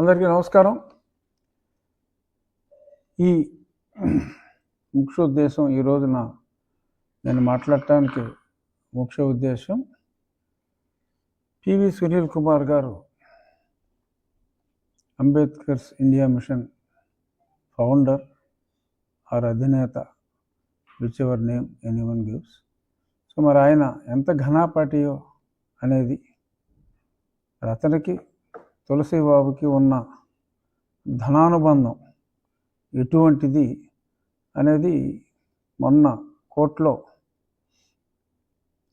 అందరికీ నమస్కారం. ఈ ముఖ్య ఉద్దేశం ఈ రోజున నేను మాట్లాడటానికి ముఖ్య ఉద్దేశం పివి సునీల్ కుమార్ గారు Ambedkar's India mission founder or అధినేత whichever name any one gives. So మరి ఆయన ఎంత ఘనాపాటియో అనేది అతనికి తులసి బాబుకి ఉన్న ధనానుబంధం ఎటువంటిది అనేది మొన్న కోర్టులో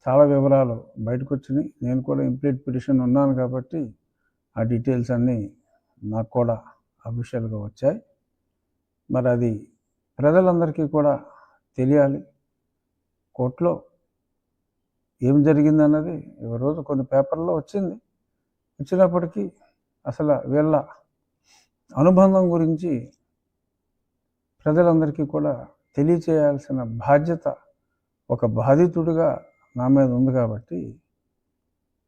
చాలా వివరాలు బయటకు వచ్చినాయి నేను కూడా ఇంప్లీట్ పిటిషన్ ఉన్నాను కాబట్టి ఆ డీటెయిల్స్ అన్నీ నాకు కూడా అఫీషియల్గా వచ్చాయి. మరి అది ప్రజలందరికీ కూడా తెలియాలి. కోర్టులో ఏం జరిగిందన్నది ఈ రోజు కొన్ని పేపర్లో వచ్చింది. వచ్చినప్పటికీ అసలు వీళ్ళ అనుబంధం గురించి ప్రజలందరికీ కూడా తెలియచేయాల్సిన బాధ్యత ఒక బాధితుడిగా నా మీద ఉంది కాబట్టి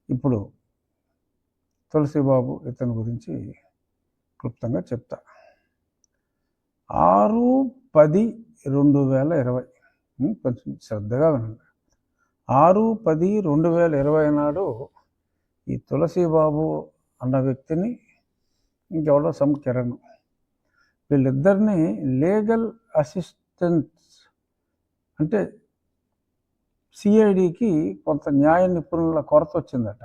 ఇప్పుడు తులసిబాబు ఇతని గురించి క్లుప్తంగా చెప్తా. ఆరు పది రెండు వేల ఇరవై. కొంచెం శ్రద్ధగా వినండి. ఆరు పది రెండు వేల ఇరవై నాడు ఈ తులసిబాబు అన్న వ్యక్తిని ఇంకెవడో సమ్ కిరణ్ వీళ్ళిద్దరిని లీగల్ అసిస్టెంట్స్ అంటే సిఐడికి కొంత న్యాయ నిపుణుల కొరత వచ్చిందట.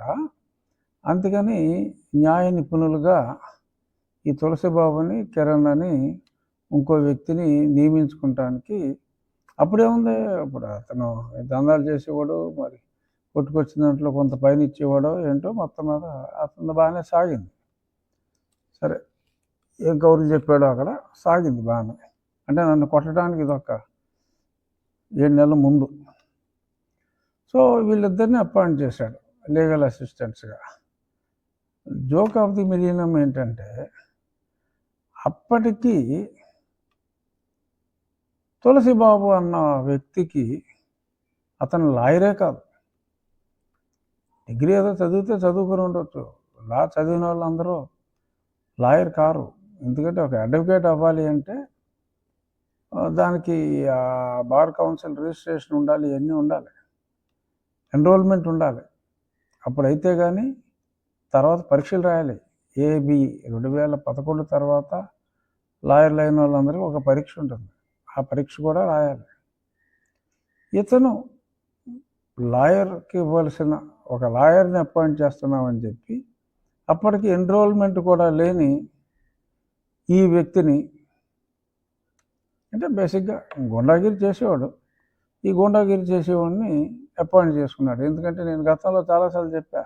అందుకని న్యాయ నిపుణులుగా ఈ తులసిబాబుని కిరణ్ అని ఇంకో వ్యక్తిని నియమించుకుంటానికి అప్పుడేముంది? అప్పుడు అతను దందాలు చేసేవాడు మరి. కొట్టుకొచ్చిన దాంట్లో కొంత పైన ఇచ్చేవాడో ఏంటో మొత్తం మీద అతను బాగానే సాగింది. సరే ఏం కౌరులు చెప్పాడో అక్కడ సాగింది బాగానే. అంటే నన్ను కొట్టడానికి ఇదొక ఏడు నెలల ముందు. సో వీళ్ళిద్దరిని అపాయింట్ చేశాడు లీగల్ అసిస్టెంట్స్గా. జోక్ ఆఫ్ ది మిలీనం ఏంటంటే అప్పటికి తులసిబాబు అన్న వ్యక్తికి అతను లాయరే కాదు. డిగ్రీ ఏదో చదివితే చదువుకుని ఉండొచ్చు. లా చదివిన వాళ్ళందరూ లాయర్ కారు. ఎందుకంటే ఒక అడ్వకేట్ అవ్వాలి అంటే దానికి బార్ కౌన్సిల్ రిజిస్ట్రేషన్ ఉండాలి ఇవన్నీ ఉండాలి. ఎన్రోల్మెంట్ ఉండాలి. అప్పుడైతే కానీ తర్వాత పరీక్షలు రాయాలి. ఏబి రెండు వేల పదకొండు తర్వాత లాయర్లు అయిన వాళ్ళందరికీ ఒక పరీక్ష ఉంటుంది. ఆ పరీక్ష కూడా రాయాలి. ఇతను లాయర్కి ఇవ్వాల్సిన ఒక లాయర్ని అపాయింట్ చేస్తున్నామని చెప్పి అప్పటికి ఎన్రోల్మెంట్ కూడా లేని ఈ వ్యక్తిని అంటే బేసిక్గా గుండాగిరి చేసేవాడు. ఈ గుండాగిరి చేసేవాడిని అపాయింట్ చేసుకున్నాడు. ఎందుకంటే నేను గతంలో చాలాసార్లు చెప్పా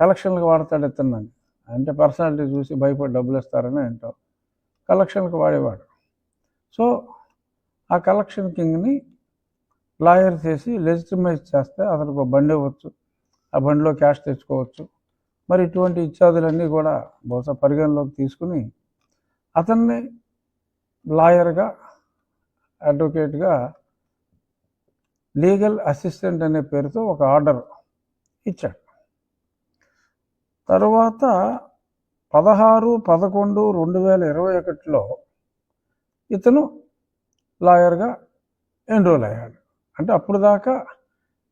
కలెక్షన్లకు వాడతాడు ఎత్తున్నాను అంటే పర్సనాలిటీ చూసి భయపడి డబ్బులు ఇస్తారని ఏంటో కలెక్షన్కి వాడేవాడు. సో ఆ కలెక్షన్ కింగ్ని లాయర్ చేసి లెజిటిమైజ్ చేస్తే అతనికి ఒక బండి ఇవ్వచ్చు. ఆ బండిలో క్యాష్ తెచ్చుకోవచ్చు. మరి ఇటువంటి ఇత్యాదులన్నీ కూడా బహుశా పరిగణలోకి తీసుకుని అతన్ని లాయర్గా అడ్వకేట్గా లీగల్ అసిస్టెంట్ అనే పేరుతో ఒక ఆర్డర్ ఇచ్చాడు. తరువాత పదహారు పదకొండు రెండు వేల ఇరవై ఒకటిలో ఇతను లాయర్గా ఎన్రోల్ అయ్యాడు. అంటే అప్పుడు దాకా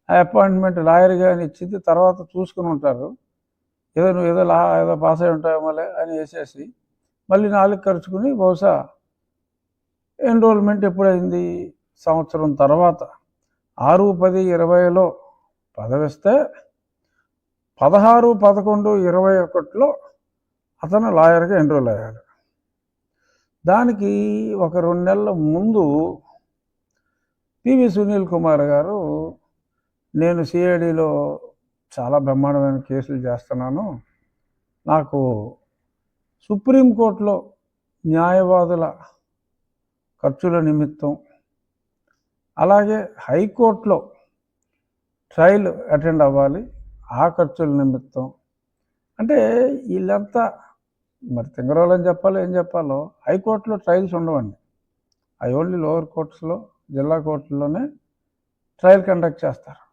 ఆ అపాయింట్మెంట్ లాయర్గా అని ఇచ్చింది తర్వాత చూసుకుని ఉంటారు. ఏదో నువ్వు ఏదో లా ఏదో పాస్ అయి ఉంటావు మళ్ళీ అని వేసేసి మళ్ళీ నాలుగు ఖర్చుకుని బహుశా ఎన్రోల్మెంట్ ఎప్పుడైంది? సంవత్సరం తర్వాత. ఆరు పది ఇరవైలో పదవిస్తే పదహారు పదకొండు ఇరవై ఒకటిలో అతను లాయర్గా ఎన్రోల్ అయ్యాడు. దానికి ఒక రెండు నెలల ముందు పివి సునీల్ కుమార్ గారు నేను సిఐడిలో చాలా బ్రహ్మాండమైన కేసులు చేస్తున్నాను. నాకు సుప్రీంకోర్టులో న్యాయవాదుల ఖర్చుల నిమిత్తం అలాగే హైకోర్టులో ట్రయల్ అటెండ్ అవ్వాలి ఆ ఖర్చుల నిమిత్తం. అంటే వీళ్ళంతా మరి తింగరోళ్ళని చెప్పాలో ఏం చెప్పాలో హైకోర్టులో ట్రయల్స్ ఉండవండి. అవి ఓన్లీ లోవర్ కోర్ట్స్లో జిల్లా కోర్టుల్లోనే ట్రయల్ కండక్ట్ చేస్తారు.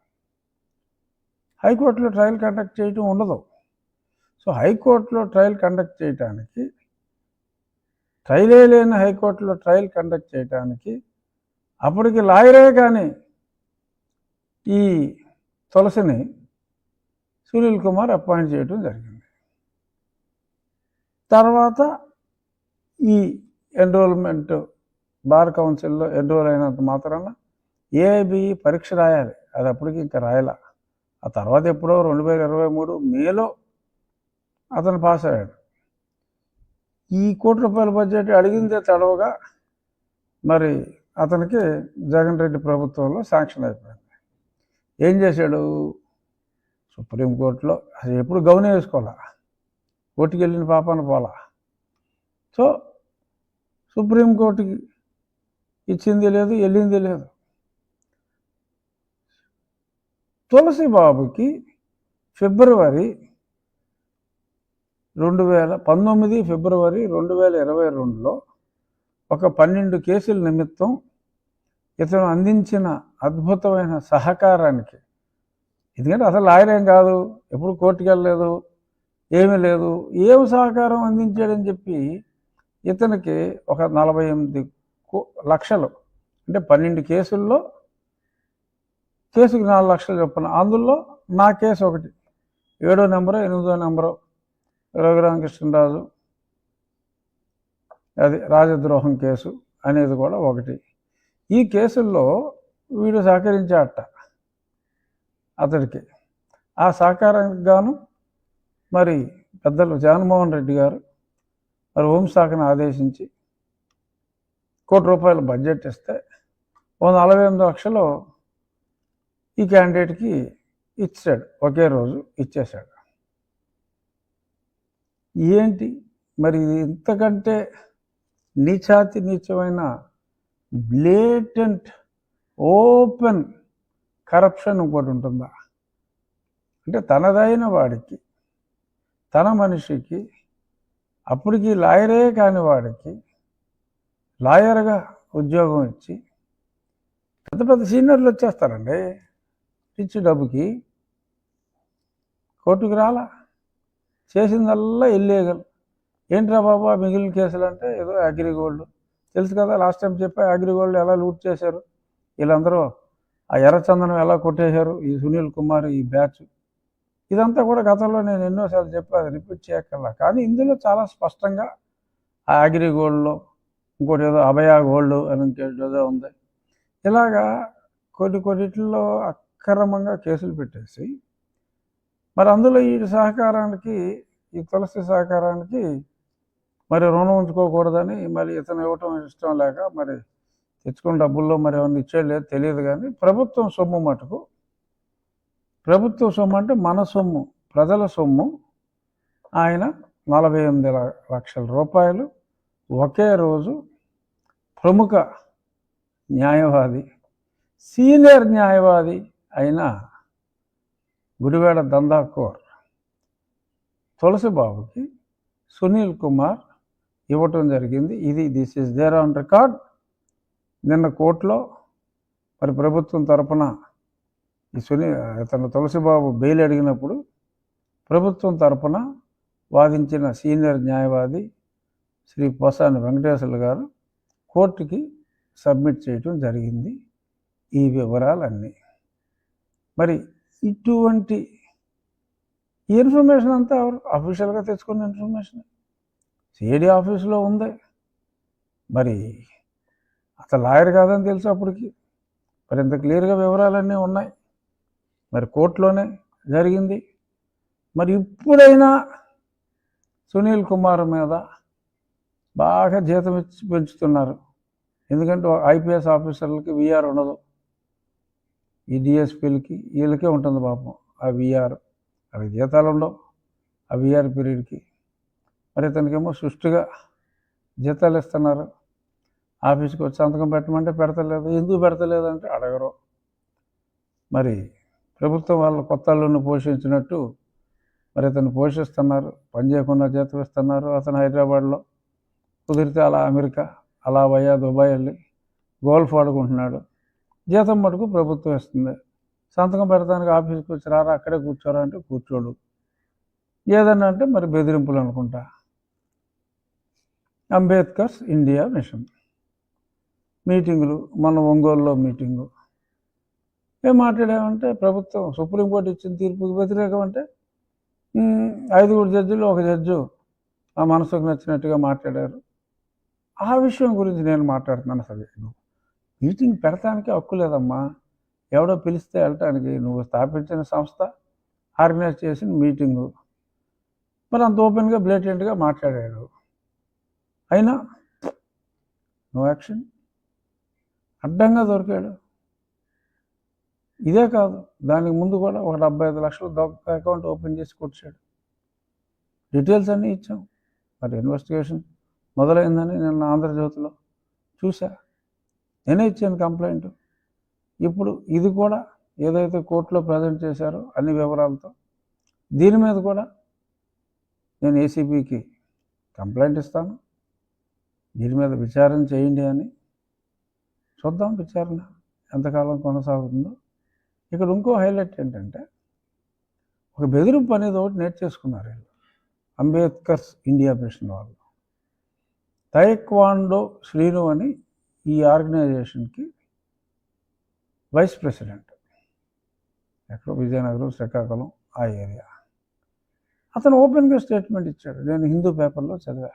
హైకోర్టులో ట్రయల్ కండక్ట్ చేయటం ఉండదు. సో హైకోర్టులో ట్రయల్ కండక్ట్ చేయటానికి ట్రయలే లేని హైకోర్టులో ట్రయల్ కండక్ట్ చేయటానికి అప్పటికి లాయరే కానీ ఈ తులసిని సునీల్ కుమార్ అపాయింట్ చేయడం జరిగింది. తర్వాత ఈ ఎన్రోల్మెంట్ బార్ కౌన్సిల్లో ఎన్రోల్ అయినంత మాత్రాన ఏఐబిఈ పరీక్ష రాయాలి. అది అప్పటికి ఇంకా రాయాల. ఆ తర్వాత ఎప్పుడో రెండు వేల ఇరవై మూడు మేలో అతను పాస్ అయ్యాడు. ఈ కోటి రూపాయల బడ్జెట్ అడిగిందే తడవగా మరి అతనికి జగన్ రెడ్డి ప్రభుత్వంలో శాంక్షన్ అయిపోయింది. ఏం చేశాడు? సుప్రీంకోర్టులో అసలు ఎప్పుడు గౌనే వేసుకోవాలా? కోర్టుకి వెళ్ళిన పాపాన పోలా సో సుప్రీంకోర్టుకి ఇచ్చింది లేదు వెళ్ళింది లేదు. తులసి బాబుకి ఫిబ్రవరి రెండు వేల పంతొమ్మిది ఫిబ్రవరి రెండు వేల ఇరవై రెండులో ఒక పన్నెండు కేసుల నిమిత్తం ఇతను అందించిన అద్భుతమైన సహకారానికి ఎందుకంటే అసలు లాయర్ ఏం కాదు ఎప్పుడు కోర్టుకు వెళ్ళలేదు ఏమీ లేదు ఏం సహకారం అందించాడని చెప్పి ఇతనికి ఒక నలభై ఎనిమిది కో- లక్షలు అంటే పన్నెండు కేసుల్లో కేసుకి నాలుగు లక్షలు చొప్పున. అందులో నా కేసు ఒకటి. ఏడో నెంబరు ఎనిమిదో నెంబరు రఘురామకృష్ణరాజు అది రాజద్రోహం కేసు అనేది కూడా ఒకటి. ఈ కేసుల్లో వీడు సహకరించాట అతడికి. ఆ సహకారానికి గాను మరి పెద్దలు జగన్మోహన్ రెడ్డి గారు మరి హోంశాఖను ఆదేశించి కోటి రూపాయల బడ్జెట్ ఇస్తే ఓ నలభై ఎనిమిది లక్షలు ఈ క్యాండిడేట్కి ఇచ్చాడు. ఒకే రోజు ఇచ్చేశాడు. ఏంటి? మరి ఇంతకంటే నీచాతి నీచమైన బ్లేటెంట్ ఓపెన్ కరప్షన్ ఇంకోటి ఉంటుందా? అంటే తనదైన వాడికి తన మనిషికి అప్పటికి లాయరే కాని వాడికి లాయర్గా ఉద్యోగం ఇచ్చి పెద్ద పెద్ద సీనియర్లు వచ్చేస్తారండి. పిచ్చి డబ్బుకి కోర్టుకు రాలా? చేసిందల్లా ఇల్లీగల్ ఏంట్రా బాబా మిగిలిన కేసులు అంటే ఏదో అగ్రిగోల్డ్ తెలుసు కదా లాస్ట్ టైం చెప్పా అగ్రిగోల్డ్ ఎలా లూట్ చేశారు? వీళ్ళందరూ ఆ ఎర్రచందనం ఎలా కొట్టేశారు? ఈ సునీల్ కుమార్ ఈ బ్యాచ్. ఇదంతా కూడా గతంలో నేను ఎన్నోసార్లు చెప్పా అది రిపీట్ చేయక్కర్లా. కానీ ఇందులో చాలా స్పష్టంగా ఆ అగ్రిగోల్డ్లో ఇంకోటి ఏదో అభయ గోల్డ్ అని ఇంకోటి ఏదో ఉంది. ఇలాగా కొన్ని కొన్నిటిలో అక్రమంగా కేసులు పెట్టేసి మరి అందులో ఈ సహకారానికి ఈ తులసి సహకారానికి మరి రుణం ఉంచుకోకూడదని మరి ఇతను ఇవ్వటం ఇష్టం లేక మరి తెచ్చుకున్న డబ్బుల్లో మరి ఎవరిని ఇచ్చేది లేదు తెలియదు కానీ ప్రభుత్వం సొమ్ము మటుకు ప్రభుత్వ సొమ్ము అంటే మన సొమ్ము ప్రజల సొమ్ము. ఆయన నలభై ఎనిమిది లక్షల రూపాయలు ఒకే రోజు ప్రముఖ న్యాయవాది సీనియర్ న్యాయవాది అయిన గుడివేడ దందాకోర్ తులసిబాబుకి సునీల్ కుమార్ ఇవ్వటం జరిగింది. ఇది this is there on record. నిన్న కోర్టులో మరి ప్రభుత్వం తరపున ఈ సునీ తన తులసిబాబు బెయిల్ అడిగినప్పుడు ప్రభుత్వం తరపున వాదించిన సీనియర్ న్యాయవాది శ్రీ పోసాని వెంకటేశ్వర్లు గారు కోర్టుకి సబ్మిట్ చేయటం జరిగింది. ఈ వివరాలన్నీ మరి ఇటువంటి ఈ ఇన్ఫర్మేషన్ అంతా ఎవరు అఫీషియల్గా తెచ్చుకున్న ఇన్ఫర్మేషన్ సిఐడి ఆఫీసులో ఉంది. మరి అతను లాయర్ కాదని తెలుసు అప్పటికి. మరి ఇంత క్లియర్గా వివరాలన్నీ ఉన్నాయి. మరి కోర్టులోనే జరిగింది. మరి ఇప్పుడైనా సునీల్ కుమార్ మీద బాగా జీతం ఇచ్చి పెంచుతున్నారు. ఎందుకంటే ఐపీఎస్ ఆఫీసర్లకి విఆర్ ఉండదు. ఈ డిఎస్పీలకి వీళ్ళకే ఉంటుంది పాపం. ఆ విఆర్ అక్కడ జీతాలు ఉండవు ఆ విఆర్ పీరియడ్కి. మరి ఇతనికేమో సుష్టిగా జీతాలు ఇస్తున్నారు. ఆఫీస్కి వచ్చి సంతకం పెట్టమంటే పెడతలేదు. ఎందుకు పెడతలేదంటే అడగరు. మరి ప్రభుత్వం వాళ్ళ కొత్త పోషించినట్టు మరి అతను పోషిస్తున్నారు. పని చేయకుండా జీతం ఇస్తున్నారు అతను హైదరాబాద్లో. కుదిరితే అలా అమెరికా అలా వయా దుబాయ్ వెళ్ళి గోల్ఫ్ ఆడుకుంటున్నాడు. జీతం మటుకు ప్రభుత్వం ఇస్తుంది. సంతకం పెడతానికి ఆఫీస్కి వచ్చి రారా అక్కడే కూర్చోరా అంటే కూర్చోడు. ఏదన్నా అంటే మరి బెదిరింపులు అనుకుంటా. Ambedkar's India mission. మీటింగులు మన ఒంగోలులో మీటింగు. ఏం మాట్లాడామంటే ప్రభుత్వం సుప్రీంకోర్టు ఇచ్చిన తీర్పుకి వ్యతిరేకం అంటే ఐదుగురు జడ్జిలు ఒక జడ్జు ఆ మనసుకు నచ్చినట్టుగా మాట్లాడారు. ఆ విషయం గురించి నేను మాట్లాడుతున్నాను సరే నువ్వు మీటింగ్ పెడతానికి హక్కు లేదమ్మా. ఎవడో పిలిస్తే వెళ్ళటానికి నువ్వు స్థాపించిన సంస్థ ఆర్గనైజ్ చేసిన మీటింగు. మరి అంత ఓపెన్గా బ్లేటెంట్గా మాట్లాడాడు. అయినా నో యాక్షన్. అడ్డంగా దొరికాడు. ఇదే కాదు దానికి ముందు కూడా ఒక డెబ్బై ఐదు లక్షలు దొంగ అకౌంట్ ఓపెన్ చేసి కొట్టాడు డీటెయిల్స్ అన్నీ ఇచ్చాం. మరి ఇన్వెస్టిగేషన్ మొదలైందని నిన్న ఆంధ్రజ్యోతిలో చూసా నేనే ఇచ్చాను కంప్లైంట్. ఇప్పుడు ఇది కూడా ఏదైతే కోర్టులో ప్రజెంట్ చేశారో అన్ని వివరాలతో దీని మీద కూడా నేను ఏసీబీకి కంప్లైంట్ ఇస్తాను. దీని మీద విచారణ చేయండి అని చూద్దాం విచారణ ఎంతకాలం కొనసాగుతుందో. ఇక్కడ ఇంకో హైలైట్ ఏంటంటే ఒక బెదిరింపు అనేది ఒకటి నేర్చేసుకున్నారు వీళ్ళు. అంబేద్కర్స్ ఇండియా మిషన్ వాళ్ళు. తైక్వాండో శ్రీను అని ఈ ఆర్గనైజేషన్కి వైస్ ప్రెసిడెంట్ ఎక్కడ విజయనగరం శ్రీకాకుళం ఆ ఏరియా. అతను ఓపెన్గా స్టేట్మెంట్ ఇచ్చాడు. నేను హిందూ పేపర్లో చదివా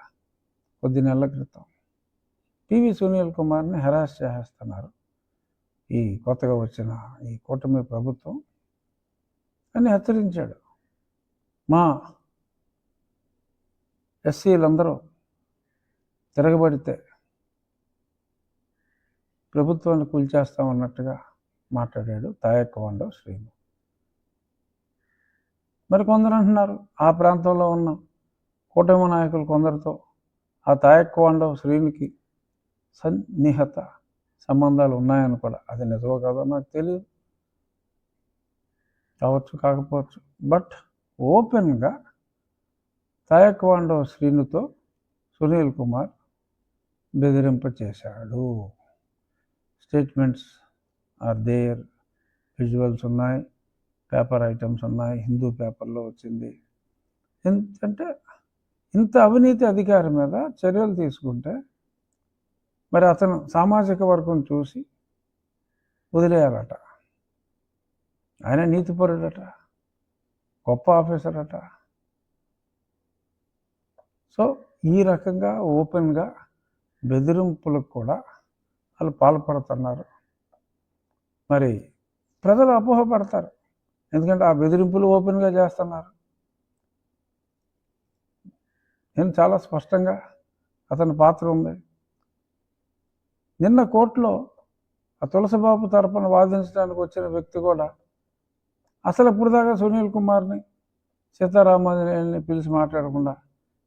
కొద్ది నెలల క్రితం. పివి సునీల్ కుమార్ని హెరాస్ చేసేస్తున్నారు. ఈ కొత్తగా వచ్చిన ఈ కూటమి ప్రభుత్వం అని హెచ్చరించాడు. మా ఎస్సీలందరూ తిరగబడితే ప్రభుత్వాన్ని కూల్చేస్తామన్నట్టుగా మాట్లాడాడు తాయక్కవాండో శ్రీను. మరి కొందరు అంటున్నారు ఆ ప్రాంతంలో ఉన్న కూటమి నాయకులు కొందరితో ఆ తాయక్కవాండో శ్రీనికి సన్నిహత సంబంధాలు ఉన్నాయని కూడా. అది నిజమో కాదో నాకు తెలియదు కావచ్చు కాకపోవచ్చు. బట్ ఓపెన్గా తాయక్వాండో శ్రీనుతో సునీల్ కుమార్ బెదిరింప చేశాడు స్టేట్మెంట్స్ ఆర్ దేర్. విజువల్స్ ఉన్నాయి పేపర్ ఐటమ్స్ ఉన్నాయి హిందూ పేపర్లో వచ్చింది. ఎందుకంటే ఇంత అవినీతి అధికారి మీద చర్యలు తీసుకుంటే మరి అతను సామాజిక వర్గం చూసి వదిలేయాలట. ఆయన నీతిపరుడట గొప్ప ఆఫీసర్ అట సో ఈ రకంగా ఓపెన్గా బెదిరింపులకు కూడా వాళ్ళు పాల్పడుతున్నారు. మరి ప్రజలు అపోహపడతారు. ఎందుకంటే ఆ బెదిరింపులు ఓపెన్గా చేస్తున్నారు. నేను చాలా స్పష్టంగా అతని పాత్ర ఉంది. నిన్న కోర్టులో ఆ తులసిబాబు తరపున వాదించడానికి వచ్చిన వ్యక్తి కూడా అసలు ఇప్పుడు దాకా సునీల్ కుమార్ని సీతారామాంజనేయుల్ని పిలిచి మాట్లాడకుండా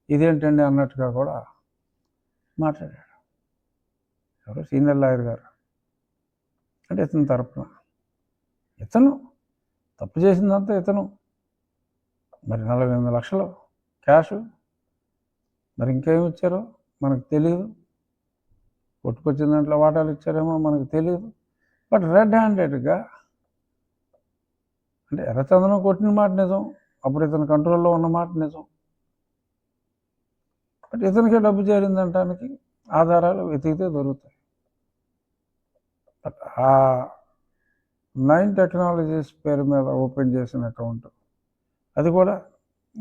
ఇదేంటండి అన్నట్టుగా కూడా మాట్లాడాడు. ఎవరు సీనియర్ లాయర్ గారు. అంటే ఇతని తరపున. ఇతను తప్పు చేసిందంతా ఇతను. మరి నలభై ఎనిమిది లక్షలు క్యాష్. మరి ఇంకేమి ఇచ్చారో మనకు తెలియదు కొట్టుకొచ్చిన దాంట్లో వాటాలు ఇచ్చారేమో మనకు తెలియదు బట్ రెడ్ హ్యాండెడ్గా అంటే ఎర్రచందనం కొట్టిన మాట నిజం. అప్పుడు ఇతని కంట్రోల్లో ఉన్న మాట నిజం. బట్ ఇతనికే డబ్బు చేరిందంటానికి ఆధారాలు వెతికితే దొరుకుతాయి. ఆ నైన్ టెక్నాలజీస్ పేరు మీద ఓపెన్ చేసిన అకౌంట్. అది కూడా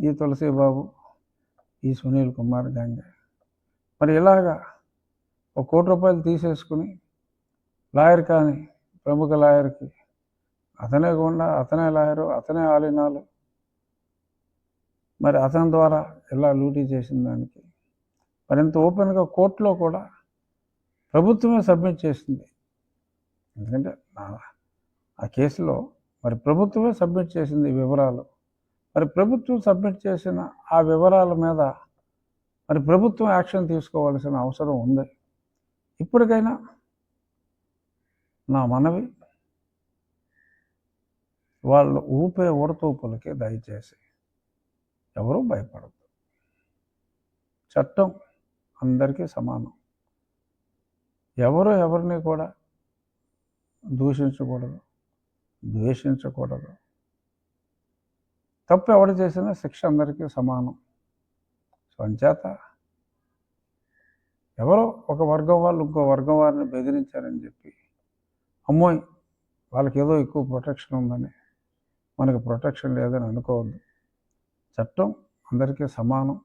ఈ తులసి బాబు ఈ సునీల్ కుమార్ గ్యాంగ్ మరి ఇలాగా ఒక కోటి రూపాయలు తీసేసుకుని లాయర్ కానీ ప్రముఖ లాయర్కి అతనే గుండా అతనే లాయరు అతనే ఆలినాలు. మరి అతని ద్వారా ఇలా లూటీ చేసిన దానికి? మరి ఇంత ఓపెన్గా కోర్టులో కూడా ప్రభుత్వమే సబ్మిట్ చేసింది. ఎందుకంటే నా- ఆ కేసులో మరి ప్రభుత్వమే సబ్మిట్ చేసింది ఈ వివరాలు. మరి ప్రభుత్వం సబ్మిట్ చేసిన ఆ వివరాల మీద మరి ప్రభుత్వం యాక్షన్ తీసుకోవాల్సిన అవసరం ఉంది. ఇప్పటికైనా నా మనవి వాళ్ళు ఊపే ఉడతూపులకి దయచేసి ఎవరూ భయపడద్దు. చట్టం అందరికీ సమానం. ఎవరు ఎవరిని కూడా దూషించకూడదు. ద్వేషించకూడదు. తప్పు ఎవడు చేసినా శిక్ష అందరికీ సమానం. సో అంచేత ఎవరో ఒక వర్గం వాళ్ళు ఇంకో వర్గం వారిని బెదిరించారని చెప్పి అమ్మోయ్ వాళ్ళకి ఏదో ఎక్కువ ప్రొటెక్షన్ ఉందని మనకు ప్రొటెక్షన్ లేదని అనుకోవద్దు. చట్టం అందరికీ సమానం.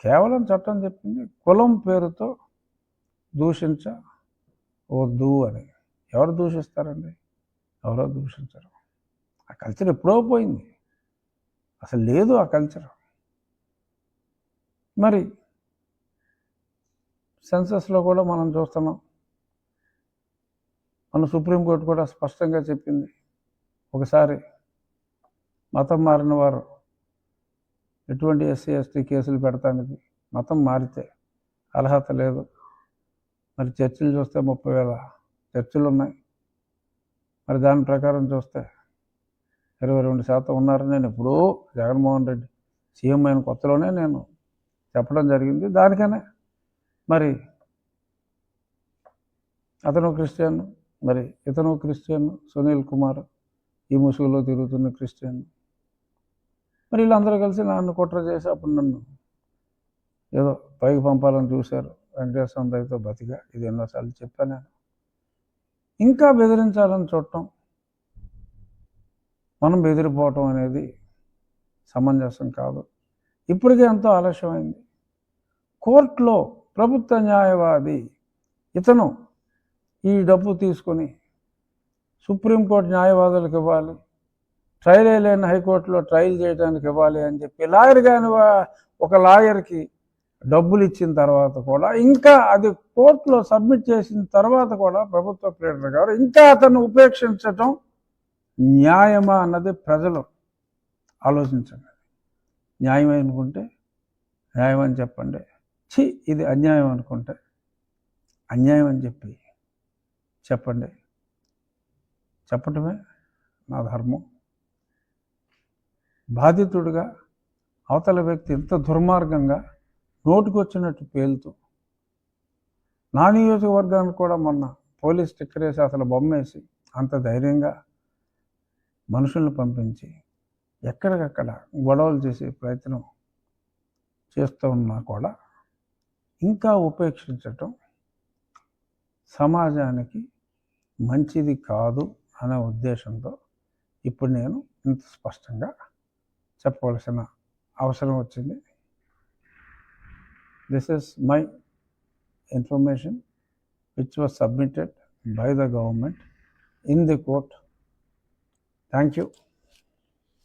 కేవలం చట్టం చెప్పింది కులం పేరుతో దూషించ వద్దు అని. ఎవరు దూషిస్తారండి? ఎవరో దూషించరు. ఆ కల్చర్ ఎప్పుడో పోయింది. అసలు లేదు ఆ కల్చర్ మరి సెన్సస్లో కూడా మనం చూస్తున్నాం. మన సుప్రీంకోర్టు కూడా స్పష్టంగా చెప్పింది. ఒకసారి మతం మారిన వారు ఎటువంటి ఎస్సీ ఎస్టీ కేసులు పెడతానికి మతం మారితే అర్హత లేదు. మరి చర్చిలు చూస్తే ముప్పై వేల చర్చలు ఉన్నాయి మరి దాని ప్రకారం చూస్తే ఇరవై రెండు శాతం ఉన్నారు నేను ఎప్పుడూ జగన్మోహన్ రెడ్డి సీఎం అయిన కొత్తలోనే నేను చెప్పడం జరిగింది. దానికనే. మరి అతను క్రిస్టియన్ మరి ఇతను క్రిస్టియన్ సునీల్ కుమార్ ఈ ముసుగులో తిరుగుతున్న క్రిస్టియన్. మరి వీళ్ళందరూ కలిసి నన్ను కుట్ర చేసి అప్పుడు నన్ను ఏదో పైకి పంపాలని చూశారు. వెంకటేశ్వర దయతో బతిగా ఇది ఎన్నోసార్లు చెప్పాను నేను. ఇంకా బెదిరించాలని చూడటం మనం బెదిరిపోవటం అనేది సమంజసం కాదు. ఇప్పటికే ఎంతో ఆలస్యమైంది. కోర్టులో ప్రభుత్వ న్యాయవాది ఇతను ఈ డబ్బు తీసుకొని సుప్రీంకోర్టు న్యాయవాదులకు ఇవ్వాలి ట్రయల్ లేని హైకోర్టులో ట్రయల్ చేయడానికి ఇవ్వాలి అని చెప్పి లాయర్ కాని ఒక లాయర్కి డబ్బులు ఇచ్చిన తర్వాత కూడా ఇంకా అది కోర్టులో సబ్మిట్ చేసిన తర్వాత కూడా ప్రభుత్వ ప్లేడర్ గారు ఇంకా అతను ఉపేక్షించటం న్యాయమా అన్నది ప్రజలు ఆలోచించండి. న్యాయం అనుకుంటే న్యాయం అని చెప్పండి. ఛీ ఇది అన్యాయం అనుకుంటే అన్యాయం అని చెప్పి చెప్పండి. చెప్పటమే నా ధర్మం. బాధితుడిగా అవతల వ్యక్తి ఎంత దుర్మార్గంగా నోటుకొచ్చినట్టు పేలుతూ. నా నియోజకవర్గానికి కూడా మొన్న పోలీస్ స్టిక్కర్ వేసి అసలు బొమ్మేసి అంత ధైర్యంగా మనుషుల్ని పంపించి ఎక్కడికక్కడ గొడవలు చేసే ప్రయత్నం చేస్తూ ఉన్నా కూడా ఇంకా ఉపేక్షించటం సమాజానికి మంచిది కాదు అనే ఉద్దేశంతో ఇప్పుడు నేను ఇంత స్పష్టంగా చెప్పవలసిన అవసరం వచ్చింది. This is my information which was submitted by the government in the court. Thank you.